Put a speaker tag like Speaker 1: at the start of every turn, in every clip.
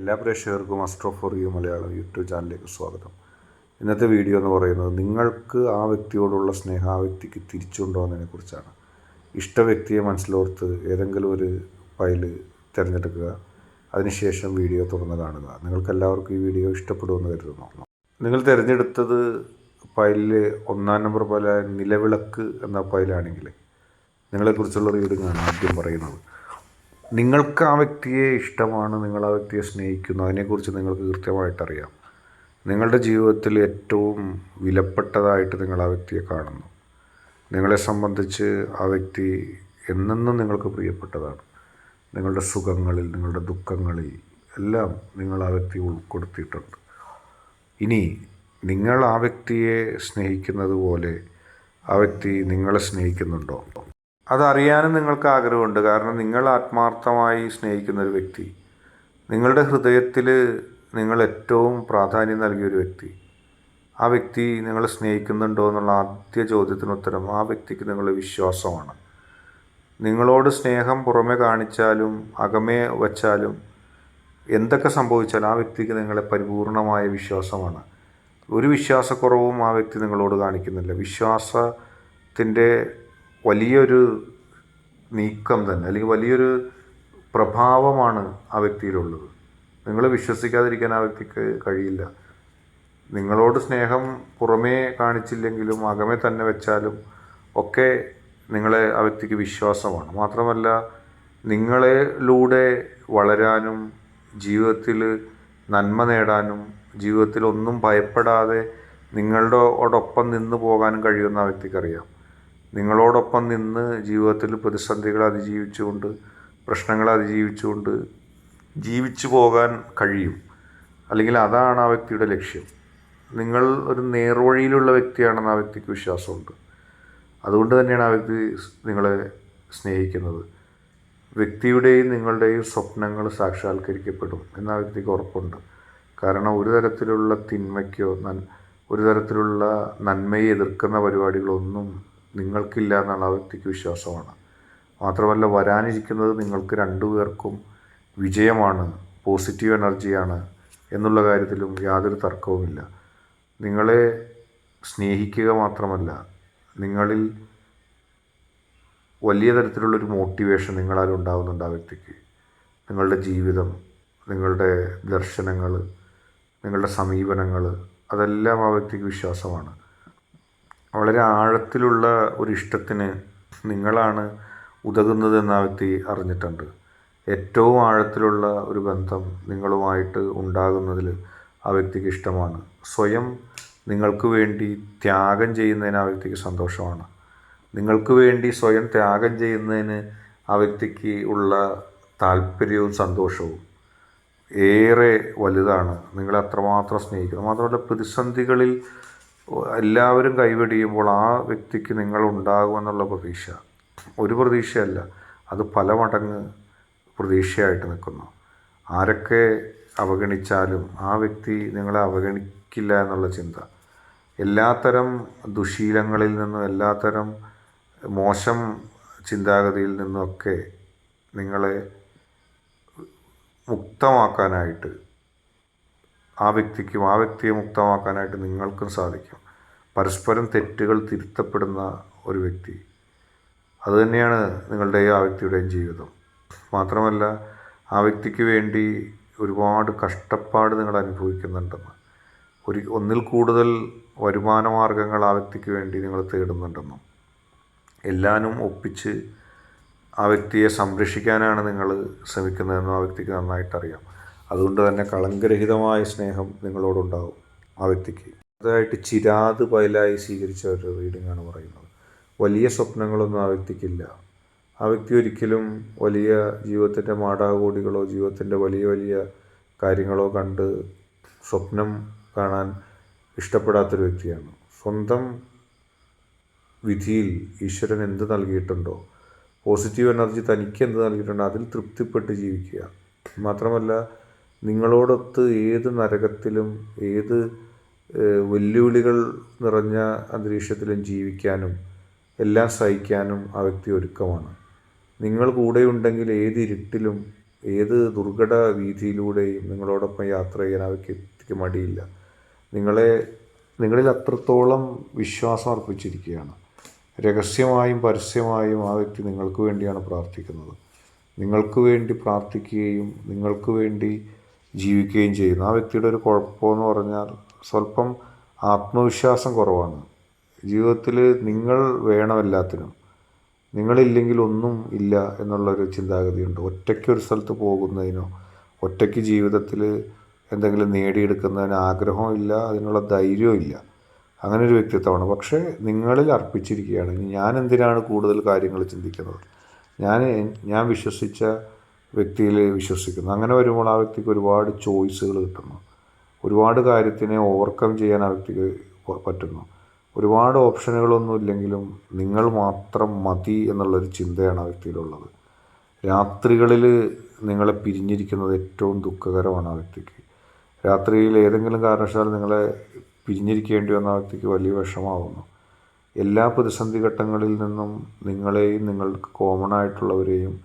Speaker 1: എല്ലാ പ്രേക്ഷകർക്കും astro for you Malayalam YouTube ചാനലിലേക്ക് സ്വാഗതം. ഇന്നത്തെ വീഡിയോ എന്ന് പറയുന്നത് നിങ്ങൾക്ക് ആ വ്യക്തിയോടുള്ള സ്നേഹം ആ വ്യക്തിക്ക് തിരിച്ചുണ്ടോ എന്നതിനെക്കുറിച്ചാണ്. ഇഷ്ട വ്യക്തിയെ മനസ്സിലോർത്ത് ഏതെങ്കിലും ഒരു ഫയൽ തിരഞ്ഞെടുക്കുക അതിനുശേഷം വീഡിയോ തുറന്ന് കാണുക. നിങ്ങൾക്ക് എല്ലാവർക്കും ഈ വീഡിയോ ഇഷ്ടപ്പെടുമെന്ന് കരുതുന്നു. നിങ്ങൾ തിരഞ്ഞെടുത്തത് ഫയലിൽ ഒന്നാം നമ്പർ പോലെ നിലവിളക്ക് എന്ന ഫയലാണെങ്കിൽ നിങ്ങളെക്കുറിച്ചുള്ള റീഡിങ്ങാണ് ആദ്യം പറയുന്നത്. നിങ്ങൾക്ക് ആ വ്യക്തിയെ ഇഷ്ടമാണ് നിങ്ങൾ ആ വ്യക്തിയെ സ്നേഹിക്കുന്നു അതിനെക്കുറിച്ച് നിങ്ങൾക്ക് കൃത്യമായിട്ടറിയാം. നിങ്ങളുടെ ജീവിതത്തിൽ ഏറ്റവും വിലപ്പെട്ടതായിട്ട് നിങ്ങൾ ആ വ്യക്തിയെ കാണുന്നു. നിങ്ങളെ സംബന്ധിച്ച് ആ വ്യക്തി എന്നെന്നും നിങ്ങൾക്ക് പ്രിയപ്പെട്ടതാണ്. നിങ്ങളുടെ സുഖങ്ങളിൽ നിങ്ങളുടെ ദുഃഖങ്ങളിൽ എല്ലാം നിങ്ങൾ ആ വ്യക്തി ഉൾപ്പെടുത്തിയിട്ടുണ്ട്. ഇനി നിങ്ങൾ ആ വ്യക്തിയെ സ്നേഹിക്കുന്നത് പോലെ ആ വ്യക്തി നിങ്ങളെ സ്നേഹിക്കുന്നുണ്ടോ? അതറിയാനും നിങ്ങൾക്ക് ആഗ്രഹമുണ്ട്. കാരണം നിങ്ങൾ ആത്മാർത്ഥമായി സ്നേഹിക്കുന്ന ഒരു വ്യക്തി നിങ്ങളുടെ ഹൃദയത്തിൽ നിങ്ങൾ ഏറ്റവും പ്രാധാന്യം നൽകിയ ഒരു വ്യക്തി ആ വ്യക്തി നിങ്ങളെ സ്നേഹിക്കുന്നുണ്ടോ എന്നുള്ള ആദ്യ ചോദ്യത്തിന് ഉത്തരം ആ വ്യക്തിക്ക് നിങ്ങളുടെ വിശ്വാസമാണ്. നിങ്ങളോട് സ്നേഹം പുറമെ കാണിച്ചാലും അകമേ വച്ചാലും എന്തൊക്കെ സംഭവിച്ചാലും ആ വ്യക്തിക്ക് നിങ്ങളെ പരിപൂർണമായ വിശ്വാസമാണ്. ഒരു വിശ്വാസക്കുറവും ആ വ്യക്തി നിങ്ങളോട് കാണിക്കുന്നില്ല. വിശ്വാസത്തിന്റെ വലിയൊരു നീക്കം തന്നെ അല്ലെങ്കിൽ വലിയൊരു പ്രഭാവമാണ് ആ വ്യക്തിയിലുള്ളത്. നിങ്ങൾ വിശ്വസിക്കാതിരിക്കാൻ ആ വ്യക്തിക്ക് കഴിയില്ല. നിങ്ങളോട് സ്നേഹം പുറമേ കാണിച്ചില്ലെങ്കിലും അകമേ തന്നെ വെച്ചാലും ഒക്കെ നിങ്ങളെ ആ വ്യക്തിക്ക് വിശ്വാസമാണ്. മാത്രമല്ല നിങ്ങളിലൂടെ വളരാനും ജീവിതത്തിൽ നന്മ നേടാനും ജീവിതത്തിൽ ഒന്നും ഭയപ്പെടാതെ ഒടൊപ്പം നിന്ന് പോകാനും കഴിയുമെന്ന് ആ വ്യക്തിക്കറിയാം നിങ്ങളോടൊപ്പം നിന്ന് ജീവിതത്തിൽ പ്രതിസന്ധികൾ അതിജീവിച്ചുകൊണ്ട് പ്രശ്നങ്ങൾ അതിജീവിച്ചുകൊണ്ട് ജീവിച്ചു പോകാൻ കഴിയും. അല്ലെങ്കിൽ അതാണ് ആ വ്യക്തിയുടെ ലക്ഷ്യം. നിങ്ങൾ ഒരു നേർവഴിയിലുള്ള വ്യക്തിയാണെന്ന് ആ വ്യക്തിക്ക് വിശ്വാസമുണ്ട്. അതുകൊണ്ട് തന്നെയാണ് ആ വ്യക്തി നിങ്ങളെ സ്നേഹിക്കുന്നത്. വ്യക്തിയുടെയും നിങ്ങളുടെയും സ്വപ്നങ്ങൾ സാക്ഷാത്കരിക്കപ്പെടും എന്ന ആ വ്യക്തിക്ക് ഉറപ്പുണ്ട്. കാരണം ഒരു തരത്തിലുള്ള തിന്മയ്ക്കോ ഒരു തരത്തിലുള്ള നന്മയെ എതിർക്കുന്ന പരിപാടികളൊന്നും നിങ്ങൾക്കില്ല എന്നുള്ള ആ വ്യക്തിക്ക് വിശ്വാസമാണ്. മാത്രമല്ല വരാനിരിക്കുന്നത് നിങ്ങൾക്ക് രണ്ടുപേർക്കും വിജയമാണ് പോസിറ്റീവ് എനർജിയാണ് എന്നുള്ള കാര്യത്തിലും യാതൊരു തർക്കവുമില്ല. നിങ്ങളെ സ്നേഹിക്കുക മാത്രമല്ല നിങ്ങളിൽ വലിയ തരത്തിലുള്ളൊരു മോട്ടിവേഷൻ നിങ്ങളാൽ ഉണ്ടാകുന്നുണ്ട് ആ വ്യക്തിക്ക്. നിങ്ങളുടെ ജീവിതം നിങ്ങളുടെ ദർശനങ്ങൾ നിങ്ങളുടെ സമീപനങ്ങൾ അതെല്ലാം ആ വ്യക്തിക്ക് വിശ്വാസമാണ്. വളരെ ആഴത്തിലുള്ള ഒരു ഇഷ്ടത്തിന് നിങ്ങളാണ് ഉതകുന്നതെന്ന് ആ വ്യക്തി അറിഞ്ഞിട്ടുണ്ട്. ഏറ്റവും ആഴത്തിലുള്ള ഒരു ബന്ധം നിങ്ങളുമായിട്ട് ഉണ്ടാകുന്നതിൽ ആ വ്യക്തിക്ക് ഇഷ്ടമാണ്. സ്വയം നിങ്ങൾക്ക് വേണ്ടി ത്യാഗം ചെയ്യുന്നതിന് ആ വ്യക്തിക്ക് സന്തോഷമാണ്. നിങ്ങൾക്ക് വേണ്ടി സ്വയം ത്യാഗം ചെയ്യുന്നതിന് ആ വ്യക്തിക്ക് ഉള്ള താല്പര്യവും സന്തോഷവും ഏറെ വലുതാണ്. നിങ്ങളെ അത്രമാത്രം സ്നേഹിക്കുന്നത് മാത്രമല്ല പ്രതിസന്ധികളിൽ എല്ലാവരും കൈവെടിയുമ്പോൾ ആ വ്യക്തിക്ക് നിങ്ങൾ ഉണ്ടാകുമെന്നുള്ള പ്രതീക്ഷ. ഒരു പ്രതീക്ഷയല്ല. അത് പല മടങ്ങ് പ്രതീക്ഷയായിട്ട് നിൽക്കുന്നു. ആരൊക്കെ അവഗണിച്ചാലും ആ വ്യക്തി നിങ്ങളെ അവഗണിക്കില്ല എന്നുള്ള ചിന്ത. എല്ലാത്തരം ദുശീലങ്ങളിൽ നിന്നും എല്ലാത്തരം മോശം ചിന്താഗതിയിൽ നിന്നൊക്കെ നിങ്ങളെ മുക്തമാക്കാനായിട്ട് ആ വ്യക്തിക്കും ആ വ്യക്തിയെ മുക്തമാക്കാനായിട്ട് നിങ്ങൾക്കും സാധിക്കും. പരസ്പരം തെറ്റുകൾ തിരുത്തപ്പെടുന്ന ഒരു വ്യക്തി. അതുതന്നെയാണ് നിങ്ങളുടെയും ആ വ്യക്തിയുടെയും ജീവിതം. മാത്രമല്ല ആ വ്യക്തിക്ക് വേണ്ടി ഒരുപാട് കഷ്ടപ്പാട് നിങ്ങൾ അനുഭവിക്കുന്നുണ്ടെന്ന്. ഒരു ഒന്നിൽ കൂടുതൽ വരുമാന മാർഗങ്ങൾ ആ വ്യക്തിക്ക് വേണ്ടി നിങ്ങൾ തേടുന്നുണ്ടെന്നും. എല്ലാനും ഒപ്പിച്ച് ആ വ്യക്തിയെ സംരക്ഷിക്കാനാണ് നിങ്ങൾ ശ്രമിക്കുന്നതെന്നും ആ വ്യക്തിക്ക് നന്നായിട്ടറിയാം. അതുകൊണ്ട് തന്നെ കളങ്കരഹിതമായ സ്നേഹം നിങ്ങളോടുണ്ടാവും ആ വ്യക്തിക്ക്. അതായിട്ട് ചിരാത് പയലായി സ്വീകരിച്ച ഒരു റീഡിംഗ് ആണ് പറയുന്നത്. വലിയ സ്വപ്നങ്ങളൊന്നും ആ വ്യക്തിക്കില്ല. ആ വ്യക്തി ഒരിക്കലും വലിയ ജീവിതത്തിന്റെ മാടാകോടികളോ ജീവിതത്തിന്റെ വലിയ വലിയ കാര്യങ്ങളോ കണ്ട് സ്വപ്നം കാണാൻ ഇഷ്ടപ്പെടാത്തൊരു വ്യക്തിയാണ്. സ്വന്തം വിധിയിൽ ഈശ്വരൻ എന്ത് നൽകിയിട്ടുണ്ടോ പോസിറ്റീവ് എനർജി തനിക്ക് എന്ത് നൽകിയിട്ടുണ്ടോ അതിൽ തൃപ്തിപ്പെട്ട് ജീവിക്കുക. മാത്രമല്ല നിങ്ങളോടൊത്ത് ഏത് നരകത്തിലും ഏത് വെല്ലുവിളികൾ നിറഞ്ഞ അന്തരീക്ഷത്തിലും ജീവിക്കാനും എല്ലാം സഹിക്കാനും ആ വ്യക്തി ഒരുക്കമാണ്. നിങ്ങൾ കൂടെയുണ്ടെങ്കിൽ ഏത് ഇരുട്ടിലും ഏത് ദുർഘട വീതിയിലൂടെയും നിങ്ങളോടൊപ്പം യാത്ര ചെയ്യാൻ ആ വ്യക്തിക്ക് മടിയില്ല. നിങ്ങളെ നിങ്ങളിൽ അത്രത്തോളം വിശ്വാസം അർപ്പിച്ചിരിക്കുകയാണ്. രഹസ്യമായും പരസ്യമായും ആ വ്യക്തി നിങ്ങൾക്ക് വേണ്ടിയാണ് പ്രാർത്ഥിക്കുന്നത്. നിങ്ങൾക്ക് വേണ്ടി പ്രാർത്ഥിക്കുകയും നിങ്ങൾക്ക് വേണ്ടി ജീവിക്കുകയും ചെയ്യുന്നു. ആ വ്യക്തിയുടെ ഒരു കുഴപ്പമെന്ന് പറഞ്ഞാൽ സ്വല്പം ആത്മവിശ്വാസം കുറവാണ്. ജീവിതത്തിൽ നിങ്ങൾ വേണം എല്ലാത്തിനും നിങ്ങളില്ലെങ്കിൽ ഒന്നും ഇല്ല എന്നുള്ളൊരു ചിന്താഗതിയുണ്ട്. ഒറ്റയ്ക്ക് ഒരു സ്ഥലത്ത് പോകുന്നതിനോ ഒറ്റയ്ക്ക് ജീവിതത്തിൽ എന്തെങ്കിലും നേടിയെടുക്കുന്നതിന് ആഗ്രഹവും ഇല്ല അതിനുള്ള ധൈര്യവും ഇല്ല. അങ്ങനെ ഒരു വ്യക്തിത്വമാണ്. പക്ഷേ നിങ്ങളിൽ അർപ്പിച്ചിരിക്കുകയാണ് ഞാൻ എന്തിനാണ് കൂടുതൽ കാര്യങ്ങൾ ചിന്തിക്കുന്നത്? ഞാൻ ഞാൻ വിശ്വസിച്ച വ്യക്തിയിൽ വിശ്വസിക്കുന്നു. അങ്ങനെ വരുമ്പോൾ ആ വ്യക്തിക്ക് ഒരുപാട് ചോയ്സുകൾ കിട്ടുന്നു. ഒരുപാട് കാര്യത്തിനെ ഓവർകം ചെയ്യാൻ ആ വ്യക്തിക്ക് പറ്റുന്നു. ഒരുപാട് ഓപ്ഷനുകളൊന്നും ഇല്ലെങ്കിലും നിങ്ങൾ മാത്രം മതി എന്നുള്ളൊരു ചിന്തയാണ് ആ വ്യക്തിയിലുള്ളത്. രാത്രികളിൽ നിങ്ങളെ പിരിഞ്ഞിരിക്കുന്നത് ഏറ്റവും ദുഃഖകരമാണ് ആ വ്യക്തിക്ക്. രാത്രിയിൽ ഏതെങ്കിലും കാരണവശാൽ നിങ്ങളെ പിരിഞ്ഞിരിക്കേണ്ടി വന്ന ആ വ്യക്തിക്ക് വലിയ വിഷമാവുന്നു എല്ലാ പ്രതിസന്ധി ഘട്ടങ്ങളിൽ നിന്നും നിങ്ങളെയും നിങ്ങൾക്ക് കോമൺ ആയിട്ടുള്ളവരെയും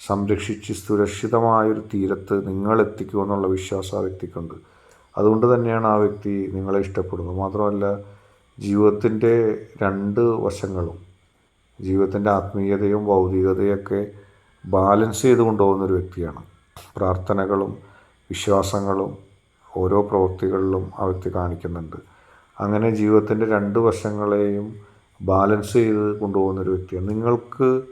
Speaker 1: സംരക്ഷിച്ച് സുരക്ഷിതമായൊരു തീരത്ത് നിങ്ങൾ എത്തിക്കുമെന്നുള്ള വിശ്വാസം ആ വ്യക്തിക്കുണ്ട്. അതുകൊണ്ട് തന്നെയാണ് ആ വ്യക്തി നിങ്ങളെ ഇഷ്ടപ്പെടുന്നത്. മാത്രമല്ല ജീവിതത്തിന്റെ രണ്ട് വശങ്ങളും ജീവിതത്തിന്റെ ആത്മീയതയും ഭൗതികതയൊക്കെ ബാലൻസ് ചെയ്ത് കൊണ്ടുപോകുന്ന ഒരു വ്യക്തിയാണ്. പ്രാർത്ഥനകളും വിശ്വാസങ്ങളും ഓരോ പ്രവൃത്തികളിലും ആ വ്യക്തി കാണിക്കുന്നുണ്ട്. അങ്ങനെ ജീവിതത്തിന്റെ രണ്ട് വശങ്ങളെയും ബാലൻസ് ചെയ്ത് കൊണ്ടുപോകുന്ന ഒരു വ്യക്തിയാണ്. നിങ്ങൾക്ക്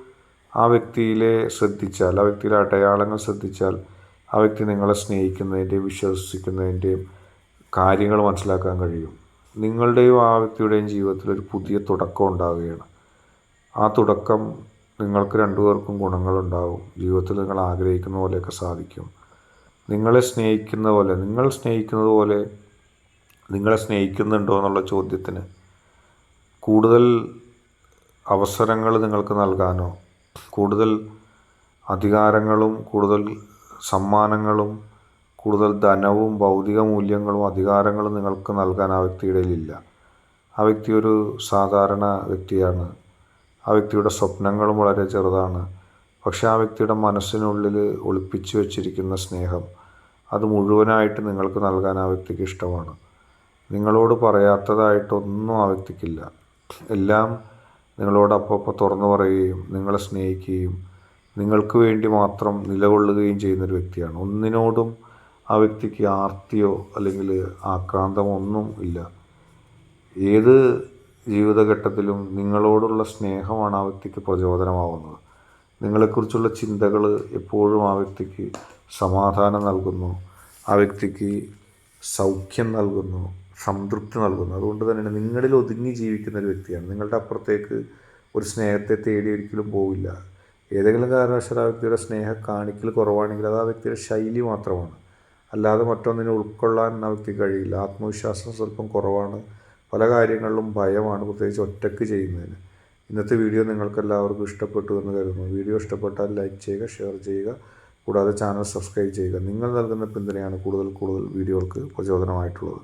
Speaker 1: ആ വ്യക്തിയിലെ ശ്രദ്ധിച്ചാൽ ആ വ്യക്തിയിലെ അടയാളങ്ങൾ ശ്രദ്ധിച്ചാൽ ആ വ്യക്തി നിങ്ങളെ സ്നേഹിക്കുന്നതിന്റെയും വിശ്വസിക്കുന്നതിന്റെയും കാര്യങ്ങൾ മനസ്സിലാക്കാൻ കഴിയും. നിങ്ങളുടെയും ആ വ്യക്തിയുടെയും ജീവിതത്തിൽ ഒരു പുതിയ തുടക്കം ഉണ്ടാവുകയാണ്. ആ തുടക്കം നിങ്ങൾക്ക് രണ്ടുപേർക്കും ഗുണങ്ങളുണ്ടാവും. ജീവിതത്തിൽ നിങ്ങൾ ആഗ്രഹിക്കുന്ന പോലെയൊക്കെ സാധിക്കും. നിങ്ങളെ സ്നേഹിക്കുന്ന പോലെ നിങ്ങൾ സ്നേഹിക്കുന്നത് പോലെ നിങ്ങളെ സ്നേഹിക്കുന്നുണ്ടോ എന്നുള്ള ചോദ്യത്തിന് കൂടുതൽ അവസരങ്ങൾ നിങ്ങൾക്ക് നൽകാനോ കൂടുതൽ അധികാരങ്ങളും കൂടുതൽ സമ്മാനങ്ങളും കൂടുതൽ ധനവും ഭൗതിക മൂല്യങ്ങളും അധികാരങ്ങളും നിങ്ങൾക്ക് നൽകാൻ ആ വ്യക്തിയുടെ ഇല്ല ആ വ്യക്തി ഒരു സാധാരണ വ്യക്തിയാണ്. ആ വ്യക്തിയുടെ സ്വപ്നങ്ങളും വളരെ ചെറുതാണ്. പക്ഷേ ആ വ്യക്തിയുടെ മനസ്സിനുള്ളിൽ ഒളിപ്പിച്ചു വച്ചിരിക്കുന്ന സ്നേഹം അത് മുഴുവനായിട്ട് നിങ്ങൾക്ക് നൽകാൻ ആ വ്യക്തിക്ക് ഇഷ്ടമാണ്. നിങ്ങളോട് പറയാത്തതായിട്ടൊന്നും ആ വ്യക്തിക്കില്ല. എല്ലാം നിങ്ങളോട് അപ്പോൾ തുറന്നു പറയുകയും നിങ്ങളെ സ്നേഹിക്കുകയും നിങ്ങൾക്ക് വേണ്ടി മാത്രം നിലകൊള്ളുകയും ചെയ്യുന്നൊരു വ്യക്തിയാണ്. ഒന്നിനോടും ആ വ്യക്തിക്ക് ആർത്തിയോ അല്ലെങ്കിൽ ആക്രാന്തമോ ഒന്നും ഇല്ല. ഏത് ജീവിതഘട്ടത്തിലും നിങ്ങളോടുള്ള സ്നേഹമാണ് ആ വ്യക്തിക്ക് പ്രചോദനമാവുന്നത്. നിങ്ങളെക്കുറിച്ചുള്ള ചിന്തകൾ എപ്പോഴും ആ വ്യക്തിക്ക് സമാധാനം നൽകുന്നു. ആ വ്യക്തിക്ക് സൗഖ്യം നൽകുന്നു. സംതൃപ്തി നൽകുന്നു. അതുകൊണ്ട് തന്നെയാണ് നിങ്ങളിൽ ഒതുങ്ങി ജീവിക്കുന്ന ഒരു വ്യക്തിയാണ്. നിങ്ങളുടെ അപ്പുറത്തേക്ക് ഒരു സ്നേഹത്തെ തേടി ഒരിക്കലും പോവില്ല. ഏതെങ്കിലും കാരണവശാൽ ആ വ്യക്തിയുടെ സ്നേഹം കാണിക്കൽ കുറവാണെങ്കിൽ അത് ആ വ്യക്തിയുടെ ശൈലി മാത്രമാണ്. അല്ലാതെ മറ്റൊന്നിനെ ഉൾക്കൊള്ളാൻ ആ വ്യക്തിക്ക് കഴിയില്ല. ആത്മവിശ്വാസം സ്വല്പം കുറവാണ്. പല കാര്യങ്ങളിലും ഭയമാണ് പ്രത്യേകിച്ച് ഒറ്റയ്ക്ക് ചെയ്യുന്നതിന്. ഇന്നത്തെ വീഡിയോ നിങ്ങൾക്കെല്ലാവർക്കും ഇഷ്ടപ്പെട്ടു എന്ന് കരുതുന്നു. വീഡിയോ ഇഷ്ടപ്പെട്ടാൽ ലൈക്ക് ചെയ്യുക ഷെയർ ചെയ്യുക. കൂടാതെ ചാനൽ സബ്സ്ക്രൈബ് ചെയ്യുക. നിങ്ങൾ നൽകുന്ന പിന്തുണയാണ് കൂടുതൽ കൂടുതൽ വീഡിയോകൾക്ക് പ്രചോദനമായിട്ടുള്ളത്.